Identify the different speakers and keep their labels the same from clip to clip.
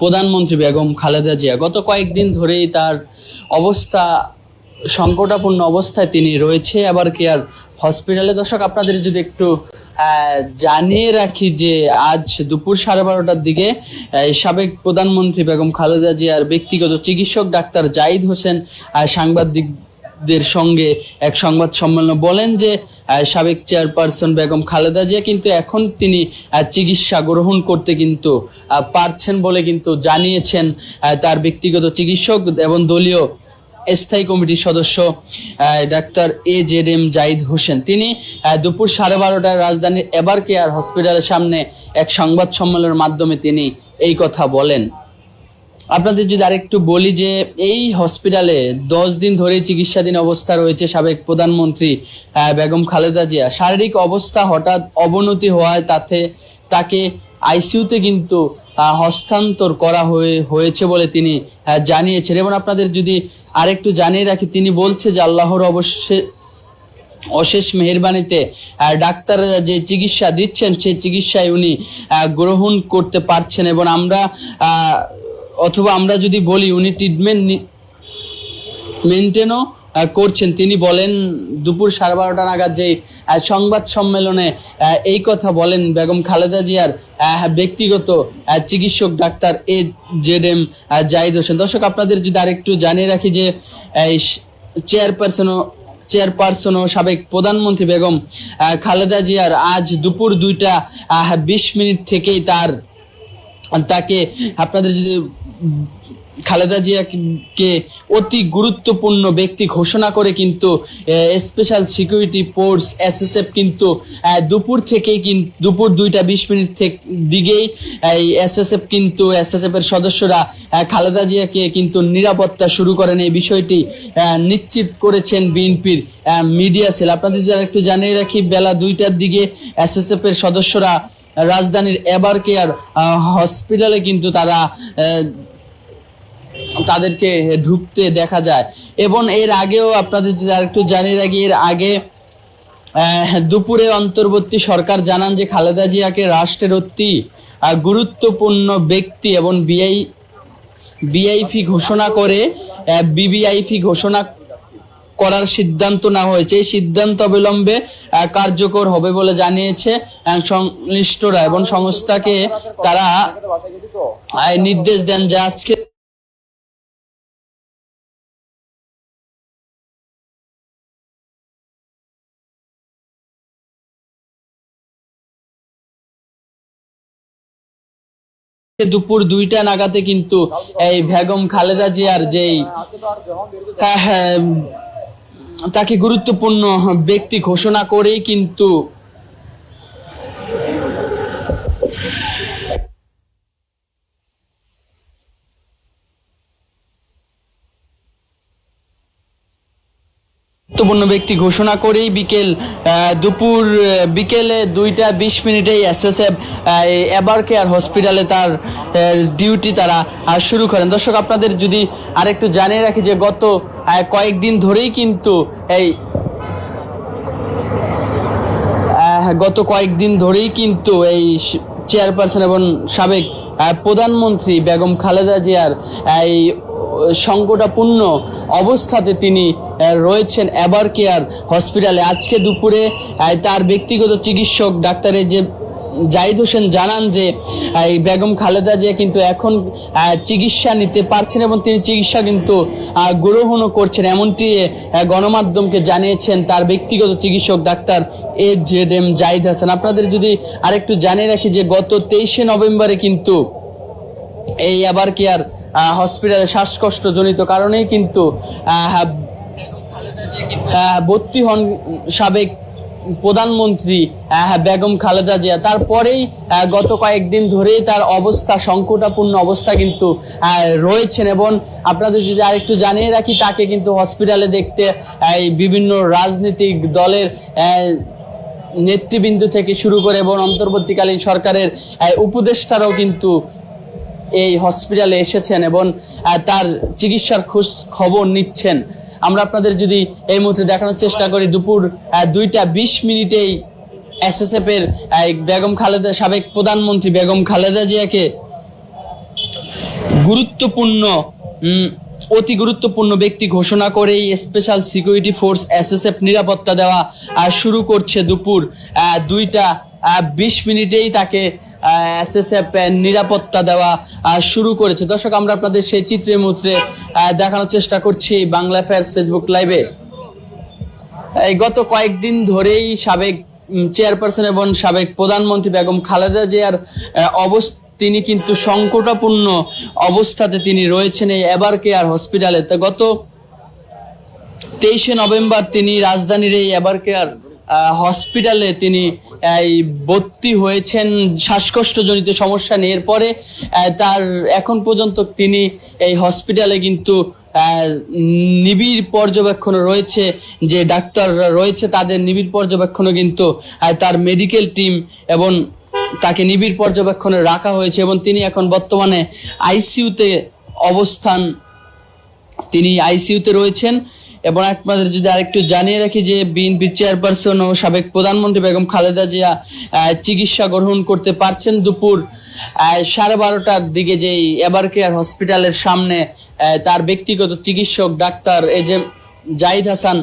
Speaker 1: প্রধানমন্ত্রী বেগম খালেদা জিয়া গত কয়েকদিন ধরেই তার অবস্থা সংকটাপূর্ণ অবস্থায় তিনি রয়েছে। আবার কি আর হসপিটালে? দর্শক আপনাদের যদি একটু জানিয়ে রাখি যে আজ দুপুর সাড়ে বারোটার দিকে সাবেক প্রধানমন্ত্রী বেগম খালেদা জিয়ার ব্যক্তিগত চিকিৎসক ডাক্তার জাহিদ হোসেন আহ, সাংবাদিকদের সঙ্গে এক সংবাদ সম্মেলনে বলেন যে সাবেক চেয়ারপারসন বেগম খালেদা জিয়া কিন্তু এখন তিনি চিকিৎসা গ্রহণ করতে কিন্তু পারছেন বলে কিন্তু জানিয়েছেন তার ব্যক্তিগত চিকিৎসক এবং দলীয় স্থায়ী কমিটির সদস্য doctor A Z M Zahid Hossain. তিনি দুপুর সাড়ে বারোটায় রাজধানীর এবার কেয়ার হসপিটালের সামনে এক সংবাদ সম্মেলনের মাধ্যমে তিনি এই কথা বলেন। আপনাদের যদি আরেকটু বলি যে এই হসপিটালে দশ দিন ধরে চিকিৎসাধীন অবস্থা রয়েছে সাবেক প্রধানমন্ত্রী বেগম খালেদা জিয়া। শারীরিক অবস্থা হঠাৎ অবনতি হওয়ায় তাতে, তাকে আইসিইউতে কিন্তু হস্তান্তর করা হয়ে, হয়েছে বলে তিনি জানিয়েছেন। এবং আপনাদের যদি আরেকটু জানিয়ে রাখি, তিনি বলছে যে আল্লাহর অবশ্যই অশেষ মেহরবানিতে ডাক্তাররা যে চিকিৎসা দিচ্ছেন, সেই চিকিৎসায় উনি গ্রহণ করতে পারছেন। এবং আমরা অথবা আমরা যদি বলি উনি ট্রিটমেন্ট মেনটেনও করছেন। তিনি বলেন দুপুর সাড়ে বারোটা নাগাদ যে সংবাদ সম্মেলনে এই কথা বলেন বেগম খালেদা জিয়ার ব্যক্তিগত চিকিৎসক doctor A Z M Zahid Hossain. দর্শক, আপনাদের যদি আরেকটু জানিয়ে রাখি যে চেয়ারপারসনও চেয়ারপারসন ও সাবেক প্রধানমন্ত্রী বেগম খালেদা জিয়ার আজ দুপুর দুইটা বিশ মিনিট থেকেই তার, তাকে আপনাদের যদি খালেদা জিয়াকে অতি গুরুত্বপূর্ণ ব্যক্তি ঘোষণা করে কিন্তু স্পেশাল সিকিউরিটি ফোর্স এসএসএফ কিন্তু দুপুর থেকেই কিন্তু দুপুর দুইটা বিশ মিনিট থেকে, দিকেই, এই এসএসএফ কিন্তু এসএসএফ এর সদস্যরা খালেদা জিয়াকে কিন্তু নিরাপত্তা শুরু করেন। এই বিষয়টি নিশ্চিত করেছেন বিএনপির মিডিয়া সেল। আপনাদের যদি একটু জানিয়ে রাখি, বেলা দুইটার দিকে এসএসএফ এর সদস্যরা রাজধানীর এবার কেয়ার হসপিটালে কিন্তু তারা তাদেরকে ঢুকতে দেখা যায়। এবং এর আগেও আপনাদের যদি আরেকটু জানিয়ে রাখি, এর আগে দুপুরে অন্তর্বর্তী সরকার জানান যে খালেদা জিয়াকে রাষ্ট্রের অতি গুরুত্বপূর্ণ ব্যক্তি এবং বিআই, বিআইপি ঘোষণা করে বিবিআইপি ঘোষণা করার সিদ্ধান্ত নেওয়া হয়েছে। এই সিদ্ধান্ত অবিলম্বে কার্যকর হবে বলে জানিয়েছে সংশ্লিষ্টরা এবং সংস্থাকে তারা নির্দেশ দেন যে আজকে দুপুর দুইটা নাগাতে কিন্তু এই বেগম খালেদা জিয়ার যেই হ্যাঁ, হ্যাঁ, তাকে গুরুত্বপূর্ণ ব্যক্তি ঘোষণা করেই কিন্তু গুরুত্বপূর্ণ ব্যক্তি ঘোষণা করেই বিকেল দুপুর বিকেলে দুইটা বিশ মিনিটেই এসএসএফ এবার কেয়ার হসপিটালে তার ডিউটি তারা শুরু করেন। দর্শক, আপনাদের যদি আরেকটু জানিয়ে রাখি যে গত কয়েকদিন ধরেই কিন্তু এই গত কয়েকদিন ধরেই কিন্তু এই চেয়ারপারসন এবং সাবেক প্রধানমন্ত্রী বেগম খালেদা জিয়ার এই সংকটাপূর্ণ অবস্থাতে তিনি রয়েছেন এবার কেয়ার হসপিটালে আজকে দুপুরে তার ব্যক্তিগত চিকিৎসক ডাক্তারের যে জাহিদ হোসেন জানান যে এই বেগম খালেদা জিয়া কিন্তু এখন চিকিৎসা নিতে পারছেন এবং তিনি চিকিৎসা কিন্তু গ্রহণও করছেন। এমনটি গণমাধ্যমকে জানিয়েছেন তার ব্যক্তিগত চিকিৎসক doctor A Z M Zahid Hasan. আপনাদের যদি আরেকটু জানিয়ে রাখি যে গত তেইশে নভেম্বরে কিন্তু এই আবার কি আর হসপিটালে শ্বাসকষ্ট জনিত কারণেই কিন্তু আহ, আহ, ভর্তি হন সাবেক প্রধানমন্ত্রী আহ, বেগম খালেদা জিয়া। তারপরেই গত কয়েকদিন ধরেই তার অবস্থা সংকটাপূর্ণ অবস্থা কিন্তু রয়েছেন এবং আপনাদের যদি আরেকটু জানিয়ে রাখি তাকে কিন্তু হসপিটালে দেখতে বিভিন্ন রাজনৈতিক দলের নেতৃবৃন্দ থেকে শুরু করে এবং অন্তর্বর্তীকালীন সরকারের উপদেষ্টারাও কিন্তু এই হসপিটালে এসেছেন এবং তার চিকিৎসার খোঁজ খবর নিচ্ছেন। আমরা আপনাদের যদি এই মুহূর্তে দেখানোর চেষ্টা করি, দুপুর দুইটা বিশ মিনিটেই এসএসএফ এর বেগম খালেদা, সাবেক প্রধানমন্ত্রী বেগম খালেদা জিয়াকে গুরুত্বপূর্ণ অতি গুরুত্বপূর্ণ ব্যক্তি ঘোষণা করেই স্পেশাল সিকিউরিটি ফোর্স এসএসএফ নিরাপত্তা দেওয়া শুরু করছে দুপুর দুইটা বিশ মিনিটেই তাকে নিরাপত্তা দেওয়া শুরু করেছে। দর্শক, আমরা আপনাদের সেই চিত্রে মুত্রে দেখানোর চেষ্টা করছি বাংলা ফেয়ার্স ফেসবুক লাইভে গত কয়েকদিন ধরেই সাবেক চেয়ারপারসন এবং সাবেক প্রধানমন্ত্রী বেগম খালেদা জিয়ার অবস্থা, তিনি কিন্তু সংকটাপূর্ণ অবস্থাতে তিনি রয়েছেন এই এবার কেয়ার হসপিটালে তো গত তেইশে নভেম্বর তিনি রাজধানীর এই এবার কেয়ার হসপিটালে তিনি ভর্তি হয়েছেন শ্বাসকষ্টজনিত সমস্যা নিয়ে। এরপরে তার এখন পর্যন্ত তিনি এই হসপিটালে কিন্তু নিবিড় পর্যবেক্ষণে রয়েছে, যে ডাক্তাররা রয়েছে তাদের নিবিড় পর্যবেক্ষণে কিন্তু তার মেডিকেল টিম এবং তাকে নিবিড় পর্যবেক্ষণে রাখা হয়েছে এবং তিনি এখন বর্তমানে আইসিইউতে অবস্থান, তিনি আইসিইউতে রয়েছেন। এবং আপনাদের যদি আরেকটু জানিয়ে রাখি যে বিএনপি চেয়ারপারসন ও সাবেক প্রধানমন্ত্রী বেগম খালেদা জিয়া চিকিৎসা গ্রহণ করতে পারছেন দুপুর সাড়ে বারোটার দিকে যেই এবার কেয়ার হসপিটালের সামনে তার ব্যক্তিগত চিকিৎসক, ডাক্তার এজেন্ট জাহিদ হাসান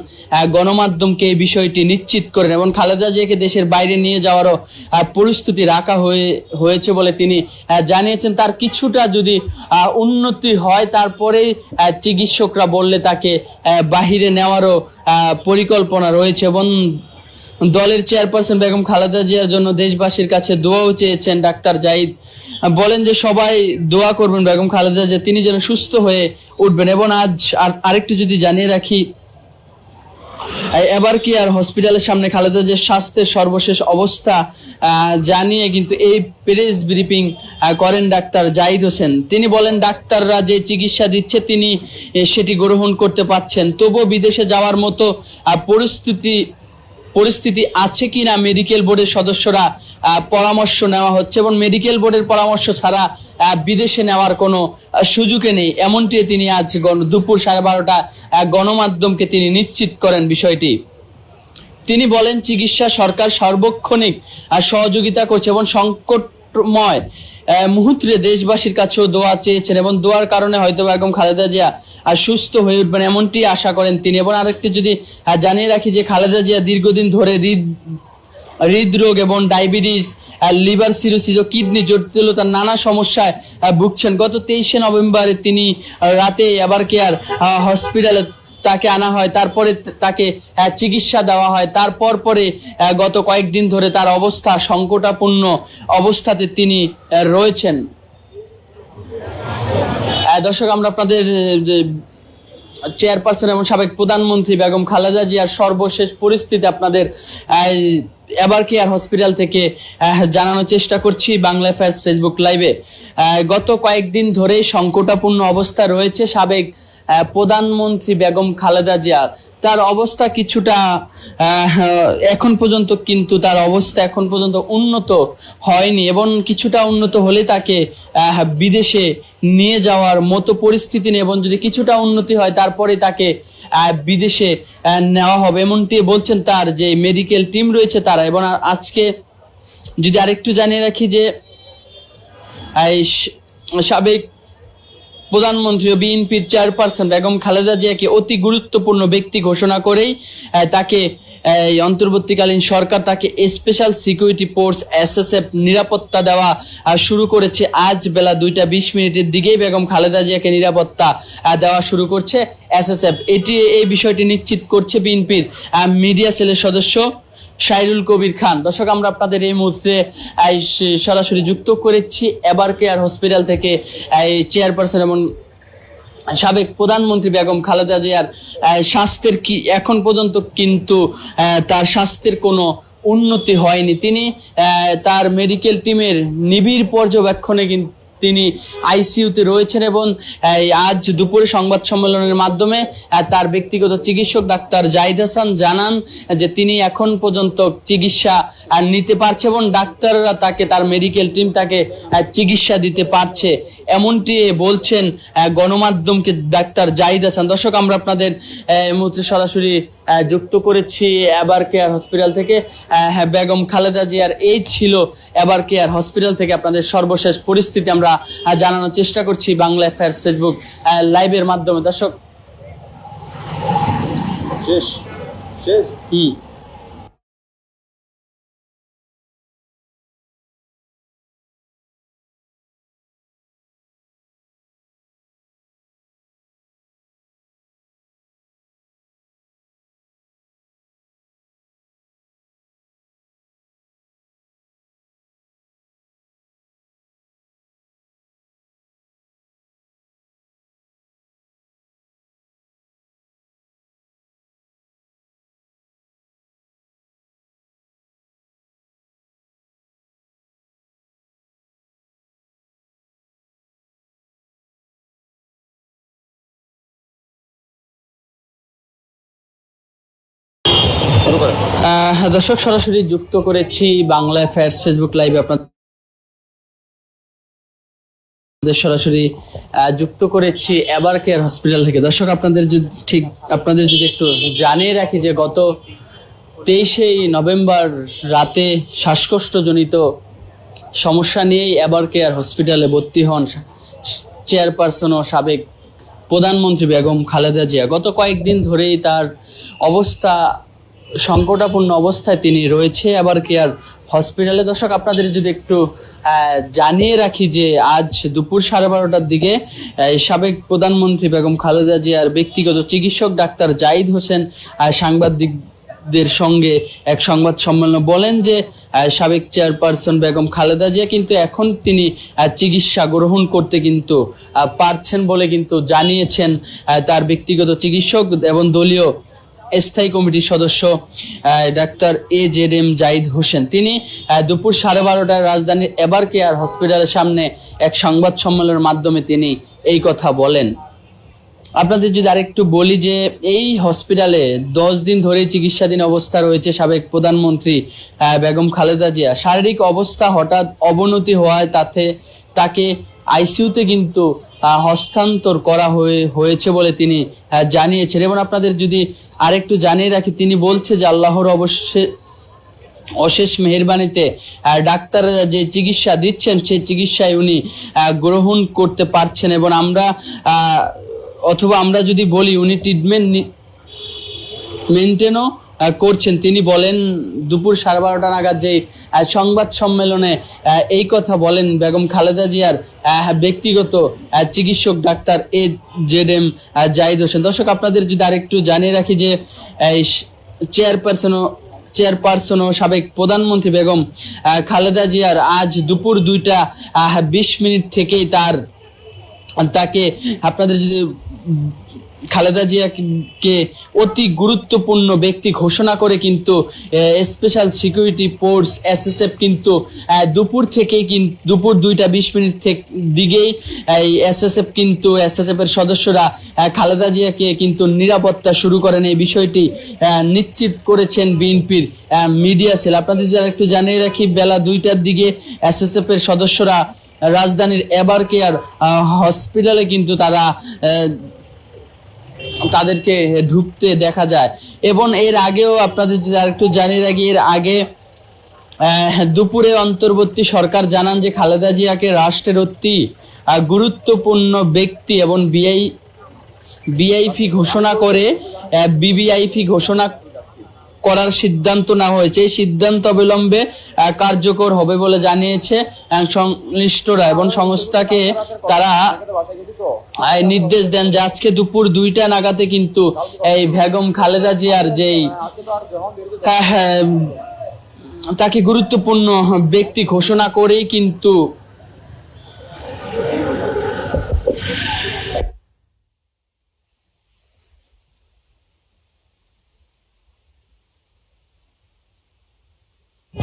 Speaker 1: গণমাধ্যমকে এই বিষয়টি নিশ্চিত করেন এবং খালেদা জিয়াকে দেশের বাইরে নিয়ে যাওয়ারও পরিস্থিতি রাখা হয়ে, হয়েছে বলে তিনি জানিয়েছেন। তার কিছুটা যদি উন্নতি হয়, তারপরেই চিকিৎসকরা বললে তাকে বাহিরে নেওয়ারও পরিকল্পনা রয়েছে এবং দলের চেয়ারপারসন বেগম খালেদা জিয়ার জন্য দেশবাসীর কাছে দোয়াও চেয়েছেন ডাক্তার জাহিদ। বলেন যে সবাই দোয়া করবেন বেগম খালেদা জিয়া, তিনি যেন সুস্থ হয়ে উঠবেন। এবং আজ আর- আরেকটু যদি জানিয়ে রাখি এবার কি আর হসপিটালের সামনে খালেদা যে স্বাস্থ্যের সর্বশেষ অবস্থা জানিয়ে কিন্তু এই প্রেস ব্রিফিং করেন ডাক্তার জাহিদ হোসেন। তিনি বলেন, ডাক্তাররা যে চিকিৎসা দিচ্ছে, তিনি সেটি গ্রহণ করতে পারছেন। তবুও বিদেশে যাওয়ার মতো পরিস্থিতি পরিস্থিতি আছে কিনা মেডিকেল বোর্ডের সদস্যরা পরামর্শ নেওয়া হচ্ছে এবং মেডিকেল বোর্ডের পরামর্শ ছাড়া বিদেশে নেওয়ার কোনো সুযোগে নেই। এমনটি তিনি আজ দুপুর সাড়ে বারোটা গণমাধ্যমকে তিনি নিশ্চিত করেন বিষয়টি। তিনি বলেন, চিকিৎসা সরকার সার্বক্ষণিক সহযোগিতা করছে এবং সংকটময় মুহূর্তে দেশবাসীর কাছেও দোয়া চেয়েছেন এবং দোয়ার কারণে হয়তো বেগম খালেদা জিয়া সুস্থ হয়ে উঠবেন এমনটি আশা করেন তিনি। এবং আরেকটি যদি জানিয়ে রাখি যে খালেদা জিয়া দীর্ঘদিন ধরে হৃদ, হৃদরোগ এবং ডায়াবেটিস লিভার সিরোসিস ও কিডনি জটিলতার নানা সমস্যায় ভুগছেন। গত তেইশে নভেম্বরে তিনি রাতে আবার কেয়ার হসপিটালে তাকে আনা হয়। তারপরে তাকে চিকিৎসা দেওয়া হয়। তারপর পরে গত কয়েকদিন ধরে তার অবস্থা সংকটাপূর্ণ অবস্থাতে তিনি রয়েছেন। দর্শক, আমরা আপনাদের চেয়ারপারসন এবং সাবেক প্রধানমন্ত্রী বেগম খালেদা জিয়ার সর্বশেষ পরিস্থিতি আপনাদের এবার কেয়ার হসপিটাল থেকে জানানোর চেষ্টা করছি বাংলা ফ্যাস ফেসবুক লাইভে গত কয়েকদিন ধরেই সংকটাপূর্ণ অবস্থা রয়েছে সাবেক প্রধানমন্ত্রী বেগম খালেদা জিয়ার। তার অবস্থা কিছুটা এখন পর্যন্ত কিন্তু তার অবস্থা এখন পর্যন্ত উন্নত হয়নি এবং কিছুটা উন্নত হলে তাকে বিদেশে নিয়ে যাওয়ার মতো পরিস্থিতি নেই এবং যদি কিছুটা উন্নতি হয় তারপরে তাকে বিদেশে নেওয়া হবে। এমনটি বলছেন তার যে মেডিকেল টিম রয়েছে তারা এবং আজকে যদি আরেকটু জানিয়ে রাখি যে সাবেক প্রধানমন্ত্রী ও বিএনপির চেয়ারপারসন বেগম খালেদা জিয়াকে অতি গুরুত্বপূর্ণ ব্যক্তি ঘোষণা করেই তাকে এই অন্তর্বর্তীকালীন সরকার তাকে স্পেশাল সিকিউরিটি ফোর্স এসএসএফ নিরাপত্তা দেওয়া শুরু করেছে। আজ বেলা দুইটা বিশ মিনিটের দিকেই বেগম খালেদা জিয়াকে নিরাপত্তা দেওয়া শুরু করছে এসএসএফ। এটি, এই বিষয়টি নিশ্চিত করছে বিএনপির মিডিয়া সেলের সদস্য। শাইরুল কবির খান। দর্শক, আমরা আপনাদের এই মুহূর্তে সরাসরি যুক্ত করেছি এবার কেয়ার হসপিটাল থেকে চেয়ারপারসন এবং সাবেক প্রধানমন্ত্রী বেগম খালেদা জিয়ার স্বাস্থ্যের কি, এখন পর্যন্ত কিন্তু তার স্বাস্থ্যের কোনো উন্নতি হয়নি। তিনি তার মেডিকেল টিমের নিবিড় পর্যবেক্ষণে কিন্তু তিনি আইসিইউতে রয়েছেন এবং আজ দুপুরে সংবাদ সম্মেলনের মাধ্যমে তার ব্যক্তিগত চিকিৎসক ডাক্তার জাহিদ হাসান জানান যে তিনি এখন পর্যন্ত চিকিৎসা নিতে পারছে এবং ডাক্তাররা তাকে, তার মেডিকেল টিম তাকে চিকিৎসা দিতে পারছে। এমনটি বলছেন গণমাধ্যমকে ডাক্তার জাহিদ হাসান। দর্শক, আমরা আপনাদের মুহূর্তে সরাসরি যুক্ত করেছি এবার কেয়ার হসপিটাল থেকে। হ্যাঁ বেগম খালেদা জিয়ার এই ছিল এবার কেয়ার হসপিটাল থেকে আপনাদের সর্বশেষ পরিস্থিতি আমরা জানানোর চেষ্টা করছি বাংলা অ্যাফেয়ার্স ফেসবুক লাইভের মাধ্যমে। দর্শক
Speaker 2: শেষ। শেষ?
Speaker 1: হুম।
Speaker 2: শুরু করে
Speaker 1: আহ, দর্শক সরাসরি যুক্ত করেছি বাংলা অ্যাফেয়ার্স ফেসবুক লাইভে আপনাদের সরাসরি যুক্ত করেছি এবার কেয়ার হসপিটাল থেকে। দর্শক আপনাদের যদি ঠিক আপনাদের যদি একটু জানিয়ে রাখি যে গত তেইশে নভেম্বর রাতে শ্বাসকষ্টজনিত সমস্যা নিয়েই এবার কেয়ার হসপিটালে ভর্তি হন চেয়ারপারসন ও সাবেক প্রধানমন্ত্রী বেগম খালেদা জিয়া। গত কয়েকদিন ধরেই তার অবস্থা সংকটাপূর্ণ অবস্থায় তিনি রয়েছে। এবার কেয়ার হসপিটালে দর্শক আপনাদের যদি একটু জানিয়ে রাখি যে আজ দুপুর সাড়ে বারোটার দিকে সাবেক প্রধানমন্ত্রী বেগম খালেদা জিয়ার ব্যক্তিগত চিকিৎসক ডাক্তার জাহিদ হোসেন আহ, সাংবাদিকদের সঙ্গে এক সংবাদ সম্মেলনে বলেন যে সাবেক চেয়ারপারসন বেগম খালেদা জিয়া কিন্তু এখন তিনি চিকিৎসা গ্রহণ করতে কিন্তু পারছেন বলে কিন্তু জানিয়েছেন তার ব্যক্তিগত চিকিৎসক এবং দলীয় স্থায়ী কমিটির সদস্য doctor A Z M Zahid Hossain. তিনি দুপুর সাড়ে বারোটায় রাজধানীর এবার কেয়ার হসপিটালের সামনে এক সংবাদ সম্মেলনের মাধ্যমে তিনি এই কথা বলেন। আপনাদের যদি আরেকটু বলি যে, এই হসপিটালে দশ দিন ধরেই চিকিৎসাধীন অবস্থা রয়েছে সাবেক প্রধানমন্ত্রী বেগম খালেদা জিয়া। শারীরিক অবস্থা হঠাৎ অবনতি হওয়ায় তাতে, তাকে আইসিইউতে কিন্তু হস্তান্তর করা হয়ে হয়েছে বলে তিনি জানিয়েছেন। এবং আপনাদের যদি আরেকটু জানিয়ে রাখি তিনি বলছে যে আল্লাহর অবশ্যই অশেষ মেহরবানিতে আহ, ডাক্তাররা যে চিকিৎসা দিচ্ছেন সেই চিকিৎসায় উনি গ্রহণ করতে পারছেন এবং আমরা অথবা আমরা যদি বলি উনি ট্রিটমেন্ট মেনটেনও করছেন। তিনি বলেন দুপুর সাড়ে বারোটা নাগাদ যে সংবাদ সম্মেলনে এই কথা বলেন বেগম খালেদা জিয়ার ব্যক্তিগত চিকিৎসক doctor A Z M Zahid Hossain. দর্শক, আপনাদের যদি আরেকটু জানিয়ে রাখি যে চেয়ারপারসন চেয়ারপারসন ও সাবেক প্রধানমন্ত্রী বেগম খালেদা জিয়ার আজ দুপুর দুইটা বিশ মিনিট থেকেই তার, তাকে আপনাদের যদি খালেদা জিয়াকে অতি গুরুত্বপূর্ণ ব্যক্তি ঘোষণা করে কিন্তু স্পেশাল সিকিউরিটি ফোর্স এসএসএফ কিন্তু দুপুর থেকেই কিন্তু দুপুর দুইটা বিশ মিনিট থেকে দিকেই এই এসএসএফ কিন্তু এসএসএফ এর সদস্যরা খালেদা জিয়াকে কিন্তু নিরাপত্তা শুরু করেন। এই বিষয়টি নিশ্চিত করেছেন বিএনপির মিডিয়া সেল। আপনাদের যারা একটু জানিয়ে রাখি, বেলা দুইটার দিকে এসএসএফ এর সদস্যরা রাজধানীর এবার কেয়ার হসপিটালে কিন্তু তারা তাদেরকে ঢুকতে দেখা যায়। এবং এর আগেও আপনাদের যদি আরেকটু জানিয়ে রাখি, এর আগে দুপুরে অন্তর্বর্তী সরকার জানান যে খালেদা জিয়াকে রাষ্ট্রের অতি গুরুত্বপূর্ণ ব্যক্তি এবং বিআই, বিআইপি ঘোষণা করে বিবিআইপি ঘোষণা করার সিদ্ধান্ত নেওয়া হয়েছে। এই সিদ্ধান্ত অবিলম্বে কার্যকর হবে বলে জানিয়েছে সংশ্লিষ্টরা এবং সংস্থাকে তারা নির্দেশ দেন যে আজকে দুপুর দুইটা নাগাতে কিন্তু এই বেগম খালেদা জিয়ার যেই হ্যাঁ, হ্যাঁ, তাকে গুরুত্বপূর্ণ ব্যক্তি ঘোষণা করেই কিন্তু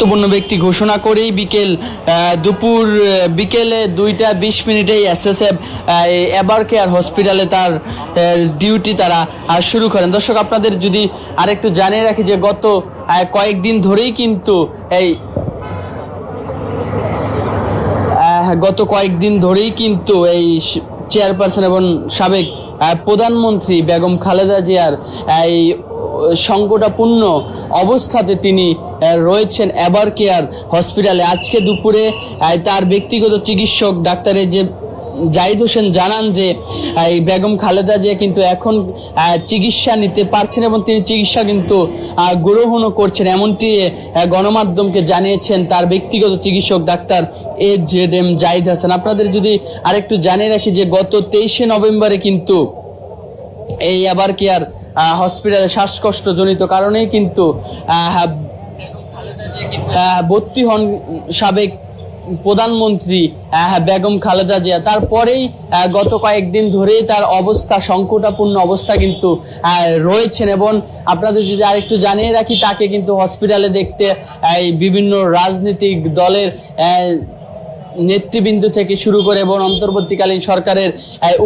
Speaker 1: গুরুত্বপূর্ণ ব্যক্তি ঘোষণা করেই বিকেল দুপুর বিকেলে দুইটা বিশ মিনিটেই এসএসএফ এবার কেয়ার হসপিটালে তার ডিউটি তারা শুরু করেন। দর্শক, আপনাদের যদি আরেকটু জানিয়ে রাখি যে গত কয়েকদিন ধরেই কিন্তু এই গত কয়েকদিন ধরেই কিন্তু এই চেয়ারপারসন এবং সাবেক প্রধানমন্ত্রী বেগম খালেদা জিয়ার এই সংকটাপূর্ণ অবস্থাতে তিনি রয়েছেন এবার কেয়ার হসপিটালে আজকে দুপুরে তার ব্যক্তিগত চিকিৎসক ডাক্তারের যে জাহিদ হোসেন জানান যে এই বেগম খালেদা জিয়া কিন্তু এখন চিকিৎসা নিতে পারছেন এবং তিনি চিকিৎসা কিন্তু গ্রহণও করছেন। এমনটি গণমাধ্যমকে জানিয়েছেন তার ব্যক্তিগত চিকিৎসক doctor A Z M Zahid Hasan. আপনাদের যদি আরেকটু জানিয়ে রাখি যে গত তেইশে নভেম্বরে কিন্তু এই আবার কি আর হসপিটালে শ্বাসকষ্ট জনিত কারণেই কিন্তু ভর্তি হন সাবেক প্রধানমন্ত্রী বেগম খালেদা জিয়া। তারপরেই গত কয়েকদিন ধরেই তার অবস্থা সংকটাপূর্ণ অবস্থা কিন্তু রয়েছেন এবং আপনাদের যদি আরেকটু জানিয়ে রাখি, তাকে কিন্তু হসপিটালে দেখতে, এই বিভিন্ন রাজনৈতিক দলের নেতৃবৃন্দ থেকে শুরু করে এবং অন্তর্বর্তীকালীন সরকারের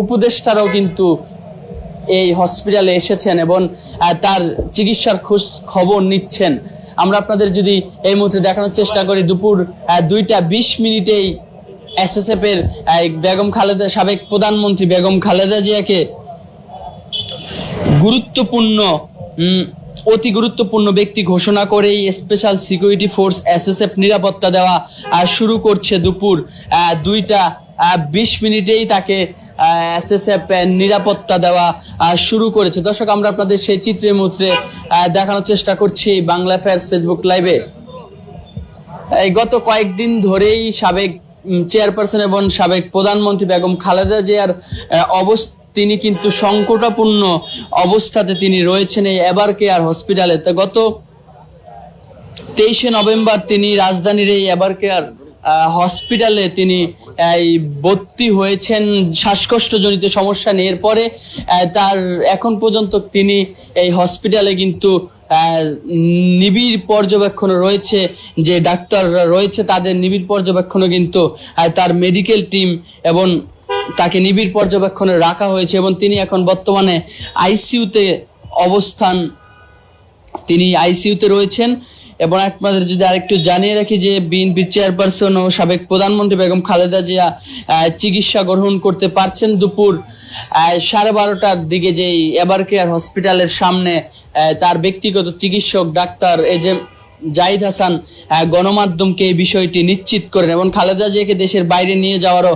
Speaker 1: উপদেষ্টারাও কিন্তু এই হসপিটালে এসেছেন এবং তার চিকিৎসার খোঁজ খবর নিচ্ছেন। আমরা আপনাদের যদি এই মুহূর্তে দেখানোর চেষ্টা করি, দুপুর দুইটা বিশ মিনিটেই এসএসএফ এর বেগম খালেদা, সাবেক প্রধানমন্ত্রী বেগম খালেদা জিয়াকে গুরুত্বপূর্ণ অতি গুরুত্বপূর্ণ ব্যক্তি ঘোষণা করেই স্পেশাল সিকিউরিটি ফোর্স এসএসএফ নিরাপত্তা দেওয়া শুরু করছে দুপুর দুইটা বিশ মিনিটেই তাকে নিরাপত্তা দেওয়া শুরু করেছে। দর্শক আমরা আপনাদের সেই চিত্রের মুদ্রে আহ, দেখানোর চেষ্টা করছি বাংলা ফেয়ার্স ফেসবুক লাইভে। গত কয়েকদিন ধরেই সাবেক চেয়ারপারসন এবং সাবেক প্রধানমন্ত্রী বেগম খালেদা জিয়ার অবস্থা তিনি কিন্তু সংকটাপূর্ণ অবস্থাতে তিনি রয়েছেন এই এবার কেয়ার হসপিটালে। তো গত তেইশে নভেম্বর তিনি রাজধানীর এই এবার কেয়ার হসপিটালে তিনি ভর্তি হয়েছেন, শ্বাসকষ্টজনিত সমস্যা নিয়ে। এরপরে তার এখন পর্যন্ত তিনি এই হসপিটালে কিন্তু নিবিড় পর্যবেক্ষণ রয়েছে, যে ডাক্তাররা রয়েছে, তাদের নিবিড় পর্যবেক্ষণও কিন্তু তার মেডিকেল টিম এবং তাকে নিবিড় পর্যবেক্ষণে রাখা হয়েছে এবং তিনি এখন বর্তমানে আইসিইউতে অবস্থান। তিনি আইসিইউতে রয়েছেন এবং আপনাদের যদি আরেকটু জানিয়ে রাখি যে বিএনপি চেয়ারপারসন ও সাবেক প্রধানমন্ত্রী বেগম খালেদা জিয়া চিকিৎসা গ্রহণ করতে পারছেন দুপুর সাড়ে বারোটার দিকে যেই এবার কেয়ার হসপিটালের সামনে তার ব্যক্তিগত চিকিৎসক ডাক্তার এজেন্ট জাহিদ হাসান গণমাধ্যমকে এই বিষয়টি নিশ্চিত করেন এবং খালেদা জিয়াকে দেশের বাইরে নিয়ে যাওয়ারও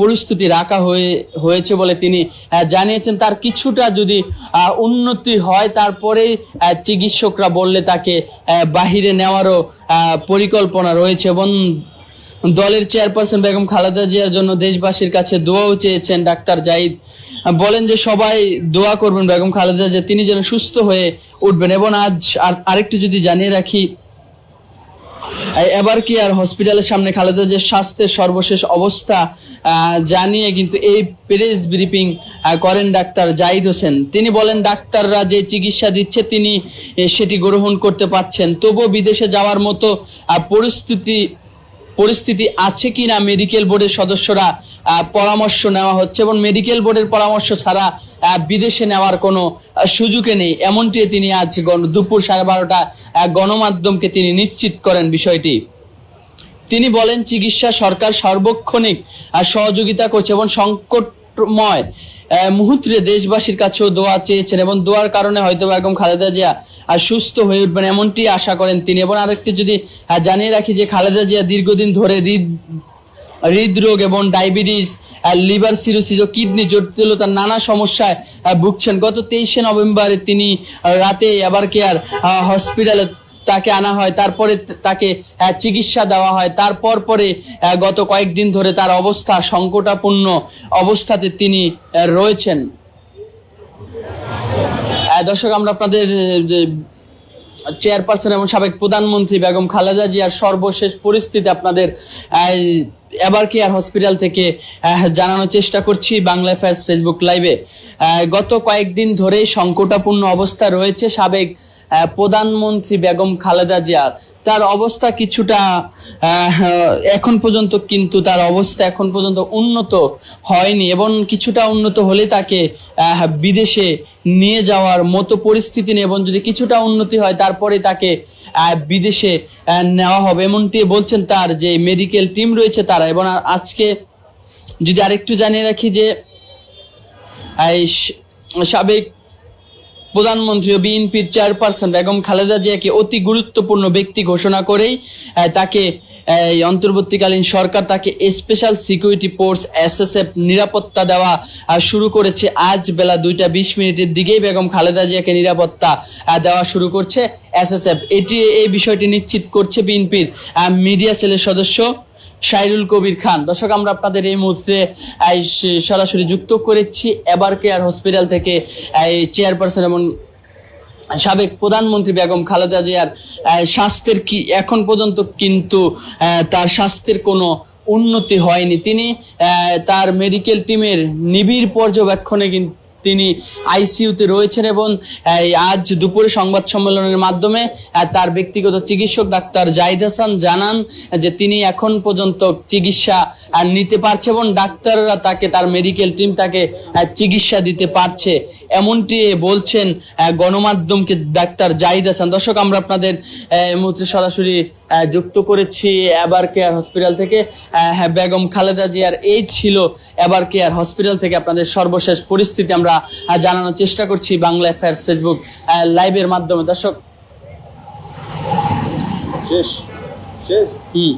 Speaker 1: পরিস্থিতি রাখা হয়ে, হয়েছে বলে তিনি জানিয়েছেন। তার কিছুটা যদি উন্নতি হয়, তারপরেই চিকিৎসকরা বললে তাকে বাহিরে নেওয়ারও পরিকল্পনা রয়েছে এবং দলের চেয়ারপারসন বেগম খালেদা জিয়ার জন্য দেশবাসীর কাছে দোয়াও চেয়েছেন ডাক্তার জাহিদ বলেন যে সবাই দোয়া করবেন বেগম খালেদা, যে তিনি যেন সুস্থ হয়ে উঠবেন। এবং আজ আর- আরেকটু যদি জানিয়ে রাখি এবার কি আর হসপিটালের সামনে খালেদা যে স্বাস্থ্যের সর্বশেষ অবস্থা জানিয়ে কিন্তু এই প্রেস ব্রিফিং করেন ডাক্তার জাহিদ হোসেন। তিনি বলেন, ডাক্তাররা যে চিকিৎসা দিচ্ছে, তিনি সেটি গ্রহণ করতে পারছেন। তবুও বিদেশে যাওয়ার মতো পরিস্থিতি পরিস্থিতি আছে কিনা মেডিকেল বোর্ডের সদস্যরা পরামর্শ নেওয়া হচ্ছে এবং মেডিকেল বোর্ডের পরামর্শ ছাড়া বিদেশে নেওয়ার কোনো সুযোগে নেই। এমনটি তিনি আজ দুপুর সাড়ে বারোটা গণমাধ্যমকে তিনি নিশ্চিত করেন বিষয়টি। তিনি বলেন, চিকিৎসা সরকার সার্বক্ষণিক সহযোগিতা করছে এবং সংকটময় মুহূর্তে দেশবাসীর কাছেও দোয়া চেয়েছেন এবং দোয়ার কারণে হয়তো বেগম খালেদা জিয়া সুস্থ হয়ে উঠবেন, এমনটি আশা করেন তিনি। এবং আরেকটি যদি জানিয়ে রাখি যে খালেদা জিয়া দীর্ঘদিন ধরে হৃদ, হৃদরোগ এবং ডায়াবেটিস লিভার সিরোসিস ও কিডনি জটিলতার নানা সমস্যায় ভুগছেন। গত তেইশে নভেম্বরে তিনি রাতে আবার কেয়ার হসপিটালে তাকে আনা হয়, তারপরে তাকে চিকিৎসা দেওয়া হয়, তারপর পরে গত কয়েকদিন ধরে তার অবস্থা সংকটাপূর্ণ অবস্থাতে তিনি রয়েছেন। দর্শক, আমরা আপনাদের চেয়ারপারসন এবং সাবেক প্রধানমন্ত্রী বেগম খালেদা জিয়ার সর্বশেষ পরিস্থিতি আপনাদের এবার কেয়ার হসপিটাল থেকে জানানোর চেষ্টা করছি বাংলা ফ্যাস ফেসবুক লাইভে গত কয়েকদিন ধরে সংকটাপূর্ণ অবস্থা রয়েছে সাবেক প্রধানমন্ত্রী বেগম খালেদা জিয়ার। তার অবস্থা কিছুটা এখন পর্যন্ত কিন্তু তার অবস্থা এখন পর্যন্ত উন্নত হয়নি এবং কিছুটা উন্নত হলে তাকে বিদেশে নিয়ে যাওয়ার মতো পরিস্থিতি নেই এবং যদি কিছুটা উন্নতি হয় তারপরে তাকে বিদেশে নেওয়া হবে। এমনটি বলছেন তার যে মেডিকেল টিম রয়েছে তারা এবং আজকে যদি আরেকটু জানিয়ে রাখি যে সাবেক প্রধানমন্ত্রী ও বিএনপির চেয়ারপারসন বেগম খালেদা জিয়াকে অতি গুরুত্বপূর্ণ ব্যক্তি ঘোষণা করেই তাকে এই অন্তর্বর্তীকালীন সরকার তাকে স্পেশাল সিকিউরিটি ফোর্স এসএসএফ নিরাপত্তা দেওয়া শুরু করেছে। আজ বেলা দুইটা বিশ মিনিটের দিকেই বেগম খালেদা জিয়াকে নিরাপত্তা দেওয়া শুরু করছে এসএসএফ। এটি এই বিষয়টি নিশ্চিত করছে বিএনপির মিডিয়া সেলের সদস্য। শাইরুল কবির খান। দর্শক, আমরা আপনাদের এই মুহূর্তে সরাসরি যুক্ত করেছি এবার কেয়ার হসপিটাল থেকে চেয়ারপারসন এবং সাবেক প্রধানমন্ত্রী বেগম খালেদা জিয়ার স্বাস্থ্যের কি, এখন পর্যন্ত কিন্তু তার স্বাস্থ্যের কোনো উন্নতি হয়নি। তিনি তার মেডিকেল টিমের নিবিড় পর্যবেক্ষণে কিন্তু তিনি আইসিইউতে রয়েছেন এবং আজ দুপুরে সংবাদ সম্মেলনের মাধ্যমে তার ব্যক্তিগত চিকিৎসক ডাক্তার জাহিদ হাসান জানান যে তিনি এখন পর্যন্ত চিকিৎসা নিতে পারছে এবং ডাক্তাররা তাকে, তার মেডিকেল টিম তাকে চিকিৎসা দিতে পারছে। এমনটি বলছেন গণমাধ্যমকে ডাক্তার জাহিদ হাসান। দর্শক, আমরা আপনাদের মুহূর্তে সরাসরি যুক্ত করেছি এবার কেয়ার হসপিটাল থেকে। হ্যাঁ বেগম খালেদা জিয়ার এই ছিল এবার কেয়ার হসপিটাল থেকে। আপনাদের সর্বশেষ পরিস্থিতি আমরা জানানোর চেষ্টা করছি বাংলা অ্যাফেয়ার্স ফেসবুক লাইভের মাধ্যমে। দর্শক।
Speaker 2: শেষ শেষ।
Speaker 1: হুম।